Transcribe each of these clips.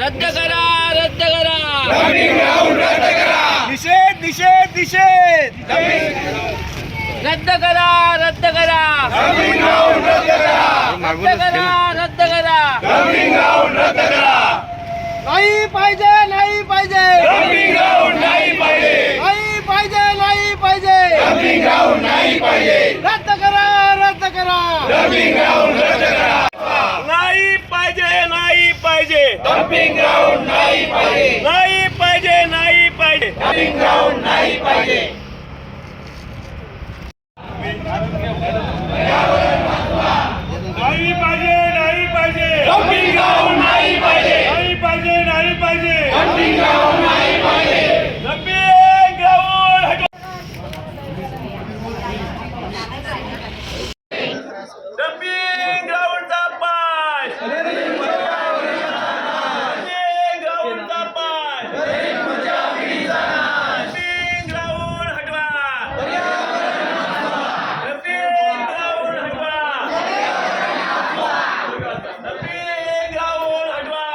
रद्द करा रद्द करा. निषेध निषेध निषेध. रद्द करा रद्द करा. रद्द करा रद्द करा. नाही पाहिजे नाही पाहिजे. नाही पाहिजे नाही पाहिजे. रद्द करा रद्द करा. नाही पाहिजे नाही पाहिजे. डम्पिंग ग्राउंड नाही पाहिजे. नाही पाहिजे नाही पाहिजे. डम्पिंग ग्राउंड नाही पाहिजे. नाही पाहिजे नाही पाहिजे डम्पिंग ग्राउंड नाही पाहिजे नाही पाहिजे नाही पाहिजे डम्पिंग ग्राउंड नाही पाहिजे डम्पिंग ग्राउंड हटवा डम्पिंग ग्राउंडचा पाय डम्पिंग ग्राउंडचा पाय डम्पिंग ग्राउंड हटवा डम्पिंग ग्राउंड हटवा डम्पिंग ग्राउंड हटवा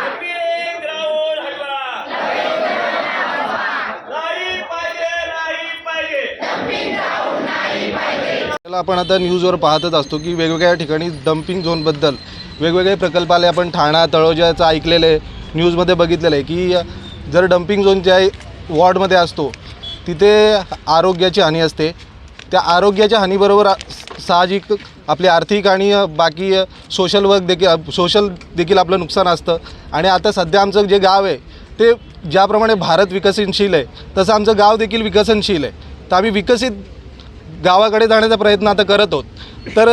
डम्पिंग ग्राउंड हटवा नाही पाहिजे नाही पाहिजे आपल्याला आपण आता न्यूजवर पाहतच असतो की वेगवेगळ्या ठिकाणी डम्पिंग झोनबद्दल वेगवेगळे प्रकल्प आले आपण ठाणा तळोजाचं ऐकलेलं आहे न्यूजमध्ये बघितलेलं आहे की जर डम्पिंग झोन ज्या वॉर्डमध्ये असतो तिथे आरोग्याची हानी असते. त्या आरोग्याच्या हानीबरोबर साहजिक आपली आर्थिक आणि बाकी सोशल वर्क देखील सोशल देखील आपलं नुकसान असतं. आणि आता सध्या आमचं जे गाव आहे ते ज्याप्रमाणे भारत विकसनशील आहे तसं आमचं गाव देखील विकसनशील आहे. तर आम्ही विकसित गावाकडे जाण्याचा प्रयत्न आता करत आहोत. तर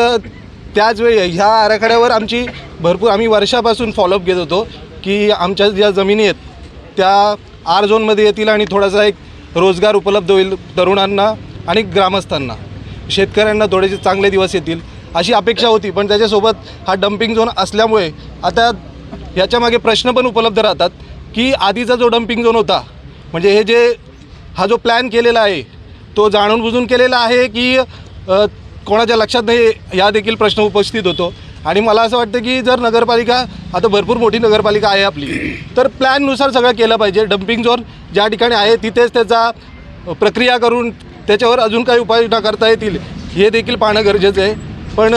त्याच वेळी ह्या आराखड्यावर आमची भरपूर आम्ही वर्षापासून फॉलोअप घेत होतो की आमच्या ज्या जमिनी आहेत त्या आर झोनमध्ये येतील आणि थोडासा एक रोजगार उपलब्ध होईल तरुणांना आणि ग्रामस्थांना. शेतकऱ्यांना थोडेसे चांगले दिवस येतील अशी अपेक्षा होती. पण त्याच्यासोबत हा डम्पिंग झोन असल्यामुळे आता ह्याच्यामागे प्रश्न पण उपलब्ध राहतात की आधीचा जो डम्पिंग झोन होता म्हणजे हे जे हा जो प्लॅन केलेला आहे तो जाणून बुजून केलेला आहे की कोणाच्या लक्षात नाही या देखील प्रश्न उपस्थित होतो. आणि मला असं वाटतं की जर नगरपालिका आता भरपूर मोठी नगरपालिका आहे आपली तर प्लॅननुसार सगळं केलं पाहिजे. डम्पिंग झोन ज्या ठिकाणी आहे तिथेच त्याचा प्रक्रिया करून त्याच्यावर अजून काही उपाययोजना करता येतील हे देखील पाहणं गरजेचं आहे. पण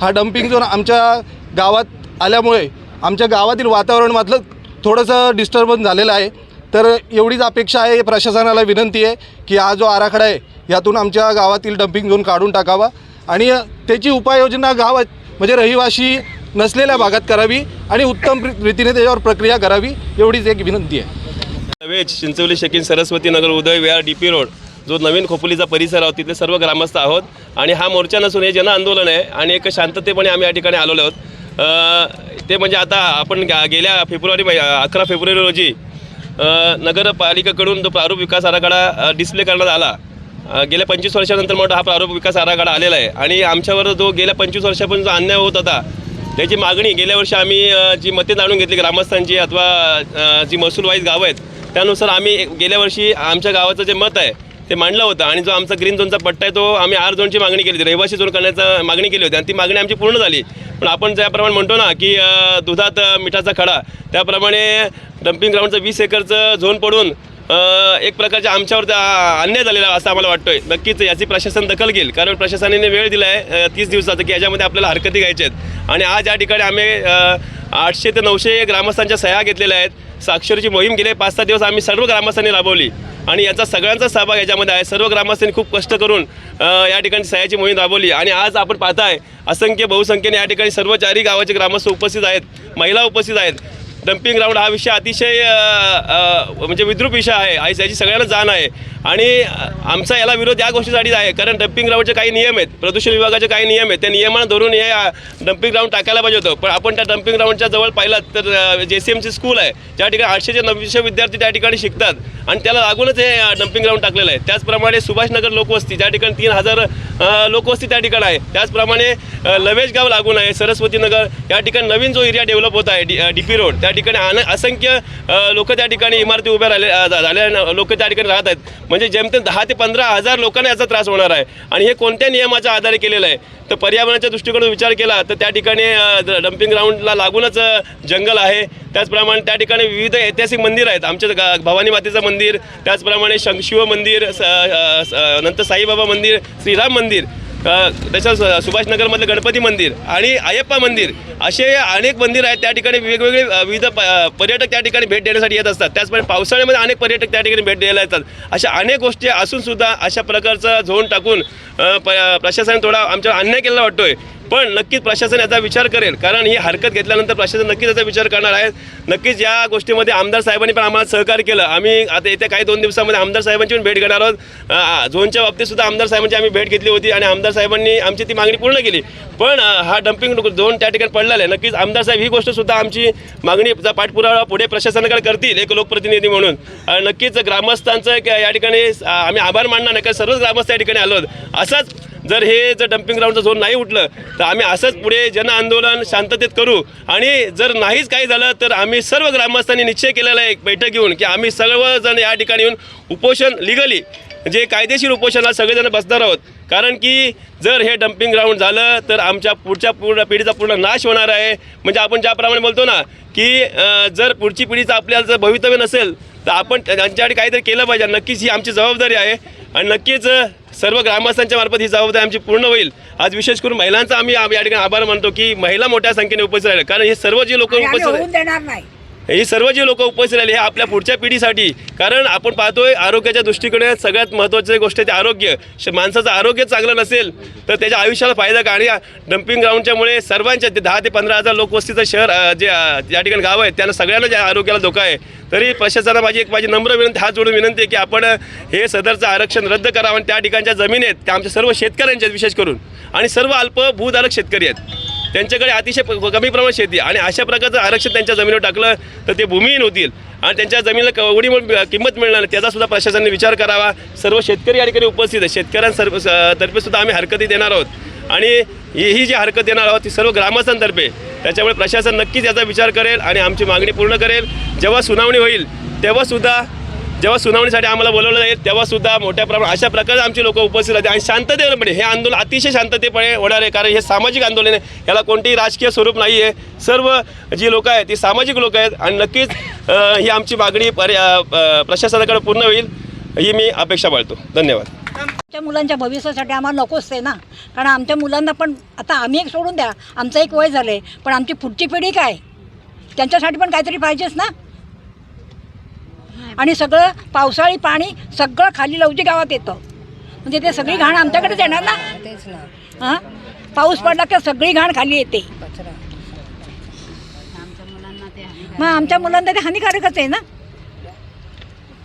हा डम्पिंग झोन आमच्या गावात आल्यामुळे आमच्या गावातील वातावरण मात्र थोडंसं डिस्टर्बन्स झालेलं आहे. तर एवढीच अपेक्षा आहे प्रशासनाला विनंती आहे की हा जो आराखडा आहे यातून आमच्या गावातील डम्पिंग झोन काढून टाकावा. आणि त्याची उपाययोजना गावात म्हणजे रहिवाशी नसलेल्या भागात करावी आणि उत्तम रीतीने त्याच्यावर प्रक्रिया करावी एवढीच एक विनंती आहे. Navej Chinchavali Shekin Saraswati Nagar Uday Vihar D P road जो नवीन खोपोलीचा परिसर आहोत तिथले सर्व ग्रामस्थ आहोत. आणि हा मोर्चा नसून हे जन आंदोलन आहे आणि एक शांततेपणे आम्ही या ठिकाणी आलेलो आहोत. ते म्हणजे आता आपण गेल्या फेब्रुवारी अकरा फेब्रुवारी रोजी नगरपालिकेकडून जो प्रारूप विकास आराखडा डिस्प्ले करण्यात आला. गेल्या पंचवीस वर्षानंतर मोठा हा प्रारूप विकास आराखडा आलेला आहे. आणि आमच्यावर जो गेल्या पंचवीस वर्षापासून जो अन्याय होत होता त्याची मागणी गेल्या वर्षी आम्ही जी मते जाणून घेतली ग्रामस्थांची अथवा जी महसूलवाईज गावं आहेत त्यानुसार आम्ही गेल्या वर्षी आमच्या गावाचं जे मत आहे ते मांडलं होतं आणि जो आमचा ग्रीन झोनचा पट्टा आहे तो आम्ही आर झोनची मागणी केली होती. रहिवासी झोन करण्याचा मागणी केली होती आणि ती मागणी आमची पूर्ण झाली. पण आपण ज्याप्रमाणे म्हणतो ना की दुधात मिठाचा खडा त्याप्रमाणे डम्पिंग ग्राउंडचं वीस एकरचं झोन पडून एक प्रकारच्या आमच्यावर अन्याय झालेला असं आम्हाला वाटतोय. नक्कीच याची प्रशासन दखल घेईल. कारण प्रशासनाने वेळ दिला आहे तीस दिवसाचा की याच्यामध्ये आपल्याला हरकती घ्यायच्या आहेत. आणि आज या ठिकाणी आम्ही आठशे ते नऊशे ग्रामस्थांच्या सह्या घेतलेल्या आहेत. साक्षरची मोहीम गेले पाच सहा दिवस आम्ही सर्व ग्रामस्थांनी राबवली. आणि याचा सगळ्यांचा सहभाग याच्यामध्ये आहे. सर्व ग्रामस्थांनी खूप कष्ट करून या ठिकाणी सह्याची मोहीम राबवली. आणि आज आपण पाहताय असंख्य बहुसंख्येने या ठिकाणी सर्व चारही गावाचे ग्रामस्थ उपस्थित आहेत. महिला उपस्थित आहेत. डम्पिंग ग्राउंड हा विषय अतिशय म्हणजे विद्रूप विषय आहे. आणि याची सगळ्यांना जाण आहे. आणि आमचा याला विरोध या गोष्टीसाठी आहे. कारण डम्पिंग ग्राउंडचे काही नियम आहेत. प्रदूषण विभागाचे काही नियम आहेत. त्या नियमांना धरून हे डम्पिंग ग्राउंड टाकायला पाहिजे होतं. पण आपण त्या डम्पिंग ग्राउंडच्या जवळ पाहिलं तर जे सी एमची स्कूल आहे ज्या ठिकाणी आठशे ते नऊशे विद्यार्थी त्या ठिकाणी शिकतात. आणि त्याला लागूनच हे डम्पिंग ग्राउंड टाकलेलं आहे. त्याचप्रमाणे सुभाषनगर लोकवस्ती ज्या ठिकाणी तीन हजार लोकवस्ती त्या ठिकाणी आहे. त्याचप्रमाणे अ, गाव लागून आहे सरस्वती नगर. या ठिकाणी नवीन जो एरिया डेव्हलप होत आहे डी डी पी रोड त्या ठिकाणी अन असंख्य लोक त्या ठिकाणी इमारती उभ्या राहिले झाल्या लोक त्या ठिकाणी राहत आहेत. म्हणजे जेमतेम दहा ते पंधरा हजार लोकांना याचा त्रास होणार आहे. आणि हे कोणत्या नियमाच्या आधारे केलेलं आहे? तर पर्यावरणाच्या दृष्टीकडून विचार केला तर त्या ठिकाणी डम्पिंग ग्राउंडला लागूनच जंगल आहे. त्याचप्रमाणे त्या ठिकाणी विविध ऐतिहासिक मंदिर आहेत. आमच्या गा- भवानी मातेचं मंदिर मंदिर त्याचप्रमाणे शं शिव मंदिर स- नंतर साईबाबा मंदिर श्रीराम मंदिर त्याच्या सुभाषनगरमधलं गणपती मंदिर आणि अयप्पा मंदिर असे अनेक मंदिर आहेत. त्या ठिकाणी वेगवेगळे विविध प- पर्यटक त्या ठिकाणी भेट देण्यासाठी येत असतात. त्याचप्रमाणे पावसाळ्यामध्ये अनेक पर्यटक त्या ठिकाणी भेट द्यायला येतात. अशा अनेक गोष्टी असूनसुद्धा अशा प्रकारचं झोन टाकून प्रशासन प प्रशासनाने थोडा आमच्यावर अन्याय केला वाटतोय. पण नक्कीच प्रशासन याचा विचार करेल. कारण ही हरकत घेतल्यानंतर प्रशासन नक्कीच याचा विचार करणार आहे. नक्कीच या गोष्टीमध्ये आमदार साहेबांनी पण आम्हाला सहकार्य केलं. आम्ही आता येत्या काही दोन दिवसामध्ये आमदार साहेबांची पण भेट घेणार आहोत. झोनच्या बाबतीत सुद्धा आमदार साहेबांची आम्ही भेट घेतली होती आणि आमदार साहेबांनी आमची ती मागणी पूर्ण केली. पण हा डम्पिंग झोन त्या ठिकाणी पडलेला आहे. नक्कीच आमदार साहेब ही गोष्ट सुद्धा आमची मागणीचा पाठपुरावा पुढे प्रशासनाकडे करतील एक लोकप्रतिनिधी म्हणून. नक्कीच ग्रामस्थांचं या ठिकाणी आम्ही आभार मानणार नाही कारण सर्वच ग्रामस्थ या ठिकाणी आलो आहोत. असंच जर हे जर डम्पिंग ग्राउंडचं झोन नाही उठलं तर आम्ही असंच पुढे जन आंदोलन शांततेत करू. आणि जर नाहीच काही झालं तर आम्ही सर्व ग्रामस्थांनी निश्चय केलेला एक बैठक घेऊन की आम्ही सर्वजण या ठिकाणी येऊन उपोषण लिगली जे कायदेशीर उपोषणाला सगळेजण बसणार आहोत. कारण की जर हे डम्पिंग ग्राउंड झालं तर आमच्या पुढच्या पूर्ण पिढीचा पूर्ण नाश होणार आहे. म्हणजे आपण ज्याप्रमाणे बोलतो ना की जर पुढची पिढीचं आपल्याला जर भवितव्य नसेल तर आपण त्यांच्यासाठी काहीतरी केलं पाहिजे. नक्कीच ही आमची जबाबदारी आहे. आणि नक्कीच सर्व ग्रामस्थांच्या मार्फत ही जबाबदारी आमची पूर्ण होईल. आज विशेष करून महिलांचा आम्ही या ठिकाणी आभार मानतो की महिला मोठ्या संख्येने उपस्थित राहिले कारण हे सर्व जे लोक उपस्थित ही सर्व जे लोक उपस्थित राहिले हे आपल्या पुढच्या पिढीसाठी. कारण आपण पाहतोय आरोग्याच्या दृष्टीकडे सगळ्यात महत्त्वाची गोष्ट आहे ते आरोग्य. श- माणसाचं आरोग्य चांगलं नसेल तर त्याच्या आयुष्याला फायदा का? आणि डम्पिंग ग्राउंडच्यामुळे सर्वांच्या ते दहा ते पंधरा हजार लोकवस्तीचं शहर जे ज्या या ठिकाणी गाव आहे त्यांना सगळ्यांना ज्या आरोग्याला धोका आहे. तरी प्रशासनाला माझी एक माझी नम्र विनंती हात जोडून विनंती आहे की आपण हे सदरचं आरक्षण रद्द करावं आणि त्या ठिकाणच्या जमीन आहेत त्या आमच्या सर्व शेतकऱ्यांच्या आहेत विशेष करून. आणि सर्व अल्प भूधारक शेतकरी आहेत. त्यांच्याकडे अतिशय प- कमी प्रमाणात शेती आणि अशा प्रकारचं आरक्षण त्यांच्या जमिनीवर टाकलं तर ते भूमिहीन होतील. आणि त्यांच्या जमिनीला कवडी किंमत मिळणार नाही. त्याचा सुद्धा प्रशासनाने विचार करावा. सर्व शेतकरी या ठिकाणी उपस्थित आहे शेतकऱ्यांसर्व तर्फे सुद्धा आम्ही हरकती देणार आहोत. आणि ही ही जी हरकत देणार आहोत ती सर्व ग्रामस्थांतर्फे. त्याच्यामुळे प्रशासन नक्कीच याचा विचार करेल आणि आमची मागणी पूर्ण करेल. जेव्हा सुनावणी होईल तेव्हासुद्धा जेव्हा सुनावणीसाठी आम्हाला बोलवलं जाईल तेव्हा सुद्धा मोठ्या प्रमाणात अशा प्रकारे आमचे लोक उपस्थित राहते आणि शांततेपणे हे आंदोलन अतिशय शांततेपणे होणार आहे कारण हे सामाजिक आंदोलन आहे. याला कोणतेही राजकीय स्वरूप नाही आहे सर्व जी लोक आहेत ती सामाजिक लोक आहेत. आणि नक्कीच ही आमची मागणी पर्या प्रशासनाकडे पूर्ण होईल. ही मी अपेक्षा बाळतो धन्यवाद. आमच्या मुलांच्या भविष्यासाठी आम्हाला नकोच ते ना. कारण आमच्या मुलांना पण आता आम्ही एक सोडून द्या. आमचं एक वय झालं आहे पण आमची पुढची पिढी काय? त्यांच्यासाठी पण काहीतरी पाहिजेच ना. आणि सगळं पावसाळी पाणी सगळं खाली लवजी गावात येतं. म्हणजे ते सगळी घाण आमच्याकडेच येणार ना? तेच ना. हां? पाऊस पडला की सगळी घाण खाली येते. मग आमच्या मुलांना ते हानिकारकच आहे ना?